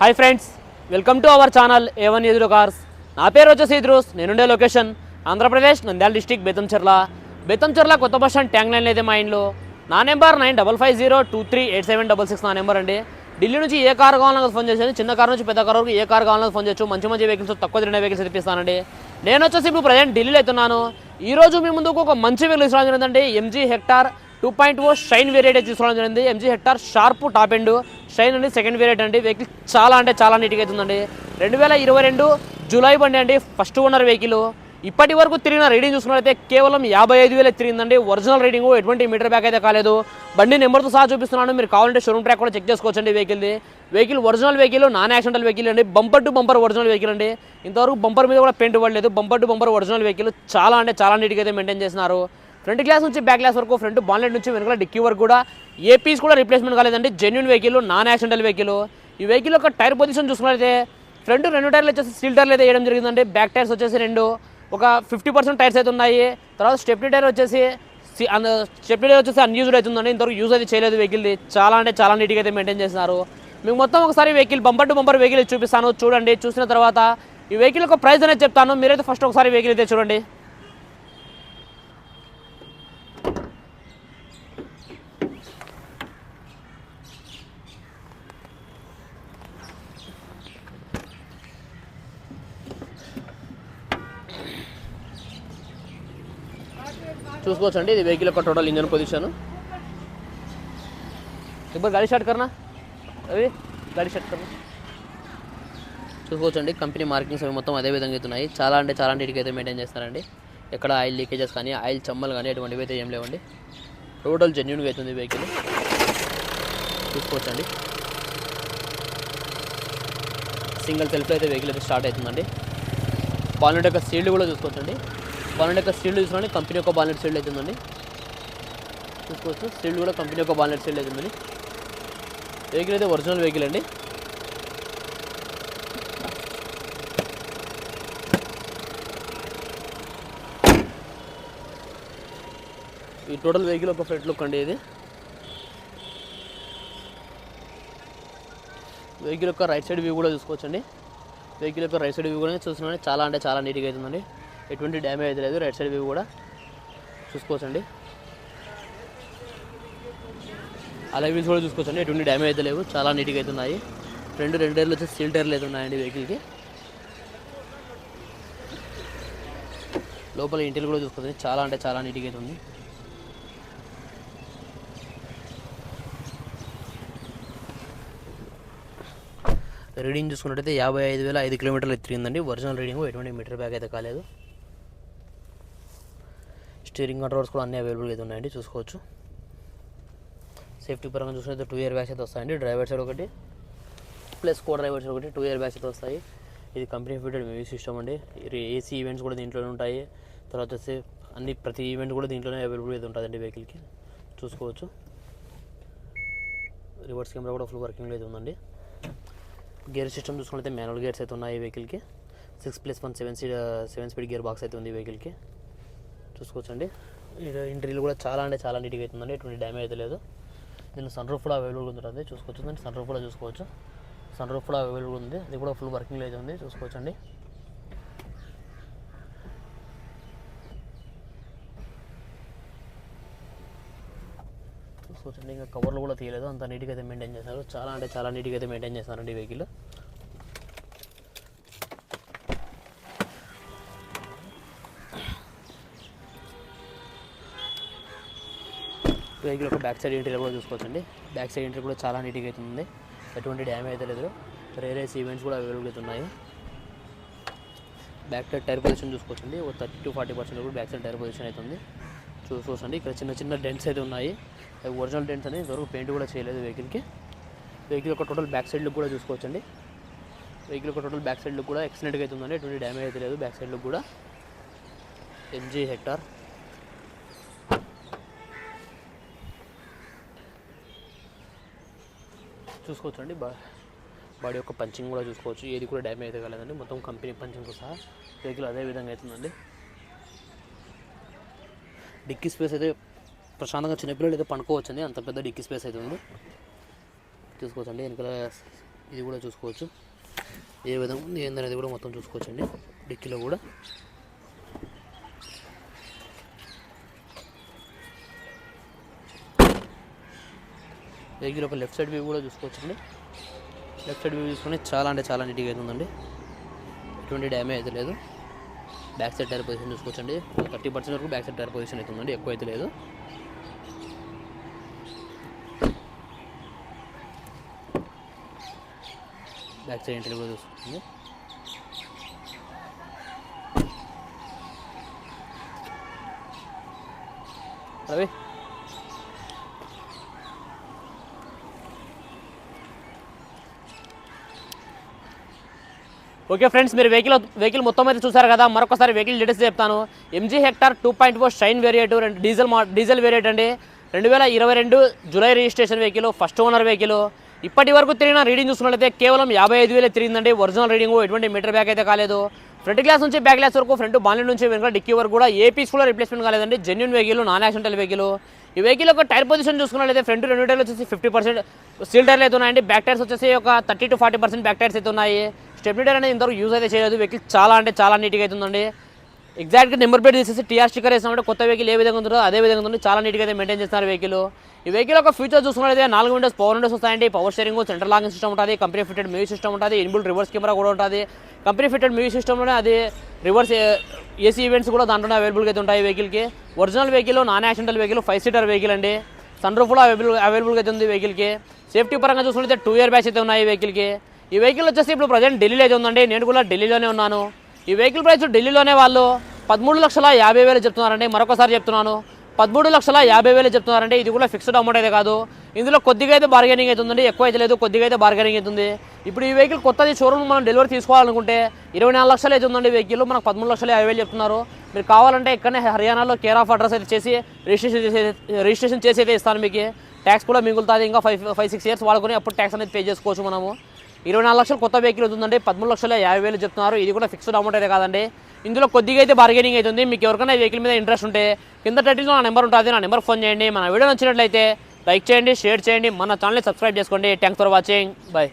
Hi friends welcome to our channel A one ఎదురు cars నా పేరు వచ్చేసి ఇద్రూస్ నేనుండే లొకేషన్ ఆంధ్రప్రదేశ్ నంద్యాల డిస్టిక్ బేతంచెర్ల. బేతంచెర్ల కొత్త బస్ స్టాండ్ ట్యాంక్ లైన్ అయితే మా ఇంట్లో. నా number nine double five zero two three eight seven double six నా నెంబర్ అండి. ఢిల్లీ నుంచి ఏ కార్ కావాలన్నా ఫోన్ చేసేది. చిన్న కార్ నుంచి పెద్ద కార్ వరకు ఏ కార్ కావాలన్నా ఫోన్ చేయొచ్చు. మంచి మంచి వెహికల్స్ తక్కువ తిరిగిన వెహికల్స్ తెప్పిస్తానండి. నేను వచ్చేసి ఇప్పుడు ప్రజెంట్ ఢిల్లీలో అవుతున్నాను ఈ రోజు మీ ముందుకు ఒక మంచి వెహికల్ తీసుకురావడం ఏంటంటే MG Hector two point O shine variant తీసుకోవడం జరిగింది. MG Hector sharp top end. Shine అండి సెకండ్ వేరియట్ అండి. వెహికల్ చాలా అంటే చాలా నీట్గా అవుతుందండి రెండు వేల ఇరవై రెండు జూలై బండి అండి ఫస్ట్ ఓనర్ వెహికల్. ఇప్పటి వరకు తిరిగిన రీడింగ్ చూసుకున్నట్లయితే కేవలం యాభై ఐదు వేలు తిరిగిందండి. ఒరిజినల్ రీడింగ్ ఎటువంటి మీటర్ బ్యాక్ అయితే కాలేదు. బండి నెంబర్తో సహా చూపిస్తున్నాను. మీరు కావాలంటే షోరూమ్ ట్రాక్ కూడా చెక్ చేసుకోవచ్చండి వెహికల్ది vehicle original vehicle non accidental vehicle అండి. Bumper to bumper original vehicle అండి. ఇంతవరకు బంపర్ మీద కూడా పెయింట్ ఇవ్వలేదు. Bumper to bumper original vehicle చాలా అంటే చాలా నీట్గా అయితే మెయింటైన్ చేస్తున్నారు. ఫ్రంట్ గ్లాస్ నుంచి బ్యాక్ గ్లాస్ వరకు ఫ్రంట్ బాన్లెట్ నుంచి వెనుక డిక్కీ వరకు కూడా ఏ పీస్ కూడా రిప్లేస్మెంట్ కాలేదండి. Genuine vehicle non accidental vehicle ఈ వెహికల్ యొక్క టైర్ పొజిషన్ చూసుకున్నట్లయితే ఫ్రంట్ రెండు టైర్లు వచ్చేసి స్టీల్ టైర్లు అయితే వేయడం జరిగిందండి. బ్యాక్ టైర్స్ వచ్చేసి రెండు. ఒక ఫిఫ్టీ పర్సెంట్ టైర్స్ అయితే ఉన్నాయి. తర్వాత స్టెప్నీ టైర్ వచ్చేసి స్టెప్నీ టైర్ వచ్చేసి అన్యూజ్డ్ అవుతుందండి ఇంతవరకు యూజ్ అయితే చేయలేదు వెహికల్ది చాలా అంటే చాలా నీట్గా అయితే మెయింటైన్ చేస్తున్నారు మీకు మొత్తం ఒకసారి vehicle bumper to bumper vehicle చూపిస్తాను. చూడండి చూసిన తర్వాత ఈ వెహికల్ యొక్క ప్రైస్ అనేది చెప్తాను. మీరైతే ఫస్ట్ ఒకసారి వెహికల్ అయితే చూడండి. చూసుకోవచ్చండి. ఇది వెహికల్ యొక్క టోటల్ ఇంజన్ పొజిషన్ ఇప్పుడు గాడి స్టార్ట్ కర్నా అవి గాడి స్టార్ట్ కర్నా చూసుకోవచ్చండి. కంపెనీ మార్కింగ్స్ అవి మొత్తం అదే విధంగా అవుతున్నాయి. చాలా అంటే చాలా నీట్గా అయితే మెయింటైన్ చేస్తారండి ఎక్కడ ఆయిల్ లీకేజెస్ కానీ ఆయిల్ చమ్మలు కానీ అటువంటివి అయితే ఏం లేవండి. టోటల్ జెన్యున్గా అవుతుంది వెహికల్ చూసుకోవచ్చు అండి సింగిల్ సెల్ఫ్లో అయితే వెహికల్ అయితే స్టార్ట్ అవుతుందండి. బాలెట్ యొక్క సీల్డ్ కూడా చూసుకోవచ్చండి. బాలెట్ యొక్క సీల్డ్ చూసుకోండి. కంపెనీ యొక్క బాలెట్ సీల్డ్ అవుతుందండి చూసుకోవచ్చు. సీల్డ్ కూడా కంపెనీ యొక్క బాలెట్ సీల్డ్ అవుతుందండి వెహికల్ అయితే ఒరిజినల్ వెహికల్ అండి. ఈ టోటల్ వెహికల్ ఒక ఫ్రంట్ లుక్ అండి ఇది. వెహికల్ యొక్క రైట్ సైడ్ వ్యూ కూడా చూసుకోవచ్చండి. వెహికల్ యొక్క రైట్ సైడ్ వ్యూ కూడా చూస్తున్నాను చాలా అంటే చాలా నీట్గా అవుతుందండి ఎటువంటి డ్యామేజ్ అయితే లేదు. రైట్ సైడ్ వ్యూ కూడా చూసుకోవచ్చండి. అలా వీల్స్ కూడా చూసుకోవచ్చండి. ఎటువంటి డ్యామేజ్ అయితే లేవు. చాలా నీట్గా అవుతున్నాయి రెండు రెండు టైర్లు వచ్చి స్టీల్ టైర్లు అయితే ఉన్నాయండి వెహికల్కి. లోపల ఇంటిలు కూడా చూసుకోవచ్చు. చాలా అంటే చాలా నీట్గా అవుతుంది రీడింగ్ చూసుకున్నట్టయితే యాభై ఐదు వేల ఐదు కిలోమీటర్లు తిరిగిందండి. Original reading. ఎటువంటి మీటర్ బ్యాగ్ అయితే కాలేదు. స్టీరింగ్ కంట్రోల్స్ కూడా అన్ని అవైలబుల్గా అయితే ఉన్నాయండి చూసుకోవచ్చు. సేఫ్టీ పరంగా చూసినట్టు టూ ఇయర్ బ్యాగ్స్ అయితే వస్తాయండి డ్రైవర్ సైడ్ ఒకటి ప్లస్ కో డ్రైవర్ సైడ్ ఒకటి టూ ఇయర్ బ్యాగ్స్ అయితే వస్తాయి. ఇది కంపెనీ ఫిటెడ్ మ్యూజిక్ సిస్టమ్ అండి ఏసీ ఈవెంట్స్ కూడా దీంట్లోనే ఉంటాయి. తర్వాత వచ్చి అన్ని ప్రతి ఈవెంట్ కూడా దీంట్లోనే అవైలబుల్ అయితే ఉంటుందండి వెహికల్కి చూసుకోవచ్చు. రివర్స్ కెమెరా కూడా ఫుల్ వర్కింగ్లో అయితే ఉందండి. గేర్ సిస్టమ్ చూసుకుంటే మాన్యువల్ గేర్స్ అయితే ఉన్నాయి ఈ వెహికల్కి. Six plus one seven seat seven speed gear box అయితే ఉంది ఈ వెహికల్కి. చూసుకోవచ్చండి. ఇంటీరియర్ కూడా చాలా అంటే చాలా నీట్గా అవుతుందండి. ఎటువంటి డ్యామేజ్ అయితే లేదు. దీని సన్ రూఫ్ కూడా అవైలబుల్ ఉంటుంది చూసుకోవచ్చు. సన్ రూఫ్ కూడా చూసుకోవచ్చు. సన్ రూఫ్ కూడా అవైలబుల్ ఉంది. అది కూడా ఫుల్ వర్కింగ్ అయితే ఉంది. చూసుకోవచ్చండి. చూసుకోవచ్చండి. ఇంకా కవర్లు కూడా తీయలేదు. అంత నీట్గా అయితే మెయింటైన్ చేశారు. చాలా అంటే చాలా నీట్గా అయితే మెయింటైన్ చేస్తారండి ఈ వెహికల్ వెహికల్ యొక్క బ్యాక్ సైడ్ ఎంట్రీ కూడా చూసుకోవచ్చండి. బ్యాక్ సైడ్ ఎంట్రీ కూడా చాలా నీట్గా అయితే ఉంది ఎటువంటి డ్యామేజ్ అయితే లేదు. రేరేస్ ఈవెంట్స్ కూడా అవైలబుల్ అవుతున్నాయి బ్యాక్ సైడ్ టైర్ పొజిషన్ చూసుకోవచ్చండి. ఒక థర్టీ టు ఫార్టీ పర్సెంట్ కూడా బ్యాక్ సైడ్ టైర్ పొజిషన్ అవుతుంది చూసుకోవచ్చండి. ఇక్కడ చిన్న చిన్న డెంట్స్ అయితే ఉన్నాయి. అవి ఒరిజినల్ డెంట్స్ అనేది ఇంతవరకు పెయింట్ కూడా చేయలేదు వెహికల్కి. వెహికల్ యొక్క టోటల్ బ్యాక్ సైడ్ లుక్ కూడా చూసుకోవచ్చండి. వెహికల్ యొక్క టోటల్ బ్యాక్ సైడ్ లుక్ కూడా ఎక్సలెంట్గా అయితే ఉందండి. ఎటువంటి డ్యామేజ్ అయితే లేదు బ్యాక్ సైడ్ లుక్ కూడా. MG Hector. చూసుకోవచ్చు అండి బా బాడీ యొక్క పంచింగ్ కూడా చూసుకోవచ్చు. ఏది కూడా డ్యామేజ్ అయితే కాలేదండి. మొత్తం కంపెనీ పంచింగ్తో సహా వెహికల్ అదే విధంగా అవుతుందండి. డిక్కీ స్పేస్ అయితే ప్రశాంతంగా చిన్నపిల్లలు అయితే పండుకోవచ్చండి. అంత పెద్ద డిక్కీ స్పేస్ అయితే ఉంది చూసుకోవచ్చండి. వెనకాల ఇది కూడా చూసుకోవచ్చు. ఏ విధంగా ఉంది ఏందనేది కూడా మొత్తం చూసుకోవచ్చు అండి డిక్కీలో కూడా. వెహికల్ ఒక లెఫ్ట్ సైడ్ వ్యూ కూడా చూసుకోవచ్చండి. లెఫ్ట్ సైడ్ వ్యూ చూసుకుని చాలా అంటే చాలా నీట్గా అవుతుందండి ఎటువంటి డ్యామేజ్ అయితే లేదు. బ్యాక్ సైడ్ టైర్ పొజిషన్ చూసుకోవచ్చండి. థర్టీ పర్సెంట్ వరకు బ్యాక్ సైడ్ టైర్ పొజిషన్ అవుతుందండి ఎక్కువ అయితే లేదు. బ్యాక్ సైడ్ ఇంటర్ కూడా చూసుకోండి. రవి ఓకే ఫ్రెండ్స్ మీరు వెహికల్ వెహికల్ మొత్తం అయితే చూసారు కదా మరొకసారి వెహికల్ డీటెయిల్స్ చెప్తాను. MG Hector two point four shine variant రెండు డీజిల్ మా డీజిల్ వేరియట్ అండి. రెండు వేల ఇరవై రెండు July registration vehicle first owner vehicle ఇప్పటి వరకు తిరిగిన రీడింగ్ చూసుకున్నట్లయితే కేవలం యాభై ఐదు వేలే తిరిగిందండి. ఒరిజినల్ రీడింగ్ ఎటువంటి మీటర్ బ్యాక్ అయితే కాలేదు. ఫ్రంట్ గ్లాస్ నుంచి బ్యాక్ గ్లాస్ వరకు ఫ్రంట్ బాన్లెట్ నుంచి వెనుక డిక్కీ వరకు కూడా ఏ పీస్ కూడా రిప్లేస్మెంట్ కాలేదండి. Genuine vehicle non accidental vehicle ఈ వెహికల్ యొక్క టైర్ పొజిషన్ చూసుకున్నట్లయితే ఫ్రంట్ రెండు టైర్లు వచ్చేసి ఫిఫ్టీ పర్సెంట్ సీల్ టైర్లు అయితే ఉన్నాయండి. బ్యాక్ టైర్స్ వచ్చేసి ఒక thirty to forty percent back tyres అయితే ఉన్నాయి. స్టెప్నీ అనేది ఇంతవరకు యూజ్ అయితే చేయలేదు. వెహికల్ చాలా అంటే చాలా నీట్గా అవుతుందండి ఎగ్జాక్ట్గా నెంబర్ ప్లేట్ తీసేసి టీఆర్ స్టిక్కర్ వేసినప్పుడు కొత్త వెహికల్ ఏ విధంగా ఉంటుందో అదే విధంగా ఉంది చాలా నీట్గా అయితే మెయింటైన్ చేస్తున్నారు వెహికల్. ఈ వెహికల్ ఒక ఫ్యూచర్ చూసుకున్నట్లయితే నాలుగు విండోస్ పవర్ విండోస్ వస్తాయండి. Power steering centre locking system ఉంటుంది. కంపెనీ ఫిటెడ్ మ్యూజిక్ సిస్టమ్ ఉంటుంది. ఇన్బుల్ రివర్స్ కెమెరా కూడా ఉంటుంది. కంపెనీ ఫిటెడ్ మ్యూజిక్ సిస్టమ్లోనే అది రివర్స్ ఏసీ ఈవెంట్స్ కూడా దాంట్లోనే అవైలబుల్గా అయితే ఉంటాయి వెహికల్కి original vehicle non accidental vehicle five seater vehicle అండి. సన్ రూఫ్ కూడా అవైలబుల్ అవైలబుల్గా అయితే ఉంది వెహికల్కి సేఫ్టీ పరంగా చూసుకుంటే టూ ఇయర్ బ్యాచ్ అయితే ఉన్నాయి వెహికల్కి ఈ వెహికల్ వచ్చేసి ఇప్పుడు ప్రజెంట్ ఢిల్లీలో అయితే ఉందండి. నేను కూడా ఢిల్లీలోనే ఉన్నాను. ఈ వెహికల్ ప్రైస్ ఢిల్లీలోనే వాళ్ళు పదమూడు లక్షల యాభై వేలు చెప్తున్నారండి. మరొకసారి చెప్తున్నాను. పదమూడు లక్షల యాభై వేలు చెప్తున్నారండి. ఇది కూడా ఫిక్స్డ్ అమౌంట్ అయితే కాదు. ఇందులో కొద్దిగా అయితే బార్గెనింగ్ అవుతుందండి ఎక్కువ అయితే లేదు. కొద్దిగా అయితే బార్గెనింగ్ అవుతుంది ఇప్పుడు ఈ వెహికల్ కొత్తది షోరూమ్ మనం డెలివరీ తీసుకోవాలనుకుంటే ఇరవై నాలుగు లక్షలు అయితే ఉందండి వెహికల్. మనకు పదమూడు లక్షల యాభై వేలు చెప్తున్నారు. మీరు కావాలంటే ఇక్కడనే హర్యానాలో కేర్ ఆఫ్ అడ్రస్ అయితే చేసి రిజిస్ట్రేషన్ చేసి రిజిస్ట్రేషన్ చేసి అయితే ఇస్తాను మీకు. ట్యాక్స్ కూడా మిగులుతుంది. ఇంకా ఫైవ్ ఫైవ్ సిక్స్ ఇయర్స్ వాడుకొని అప్పుడు ట్యాక్స్ అనేది పే చేసుకోవచ్చు మనము. ఇరవై నాలుగు లక్షలు కొత్త వెహికల్ అవుతుందండి పదమూడు లక్షల యాభై వేలు చెప్తున్నారు. ఇది కూడా ఫిక్స్డ్ అమౌంట్ అయితే కాదండి. ఇందులో కొద్దిగా అయితే బార్గెనింగ్ అవుతుంది మీకు ఎవరికైనా వెహికల్ మీద ఇంట్రెస్ట్ ఉంటే కింద టైటిల్లో నా నెంబర్ ఉంటుంది. నా నెంబర్ ఫోన్ చేయండి. మన వీడియో నచ్చినట్లయితే లైక్ చేయండి షేర్ చేయండి. మన ఛానల్ని సబ్స్క్రైబ్ చేసుకోండి. Thanks for watching bye